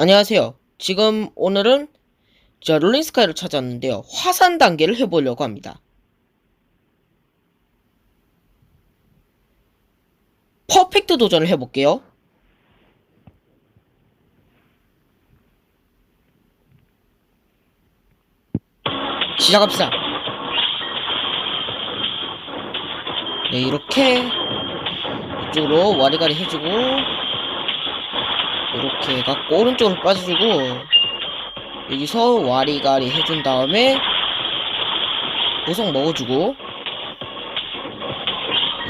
안녕하세요. 지금 오늘은 저 롤링스카이를 찾았는데요. 화산 단계를 해보려고 합니다. 퍼펙트 도전을 해볼게요. 시작합시다. 네, 이렇게 이쪽으로 와리가리 해주고 이렇게 해갖고 오른쪽으로 빠져주고 여기서 와리가리 해준 다음에 보석 먹어주고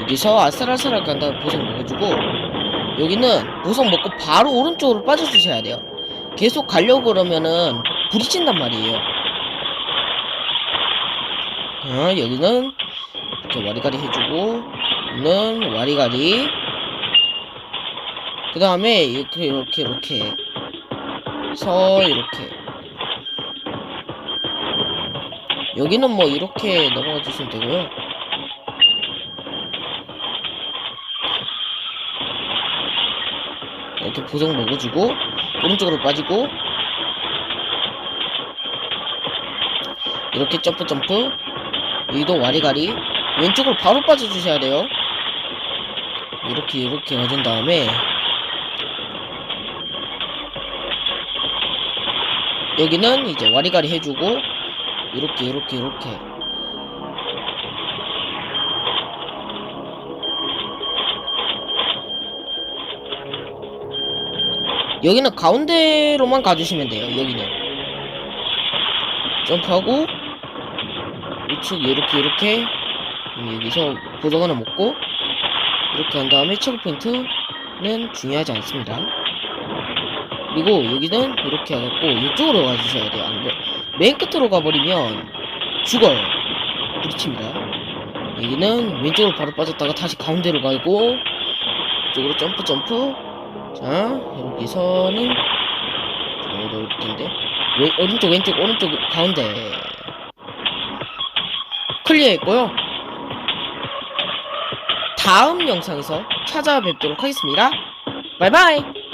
여기서 아슬아슬하게 한 다음에 보석 먹어주고 여기는 보석 먹고 바로 오른쪽으로 빠져주셔야 돼요. 계속 가려고 그러면은 부딪힌단 말이에요. 아, 여기는 이렇게 와리가리 해주고 여기는 와리가리 그 다음에 이렇게 이렇게 이렇게. 해서 이렇게. 여기는 뭐 이렇게 넘어가 주시면 되고요. 이렇게 보석 먹어주고 오른쪽으로 빠지고 이렇게 점프 점프. 여기도 와리가리. 왼쪽으로 바로 빠져주셔야 돼요. 이렇게 이렇게 해준 다음에 여기는 이제 와리가리 해주고 이렇게 이렇게 이렇게. 여기는 가운데로만 가주시면 돼요 여기는. 점프하고 우측 이렇게 이렇게. 여기서 보석 하나 먹고 이렇게 한 다음에 체크 포인트는 중요하지 않습니다 그리고 여기는 이렇게 해갖고 이쪽으로 가주셔야 돼요. 안 돼. 맨 끝으로 가버리면 죽어요. 부딪힙니다. 여기는 왼쪽으로 바로 빠졌다가 다시 가운데로 가고 이쪽으로 점프 점프 자 여기서는 좀 어려울 텐데 왼, 오른쪽 왼쪽 오른쪽 가운데 클리어했고요. 다음 영상에서 찾아뵙도록 하겠습니다. 바이바이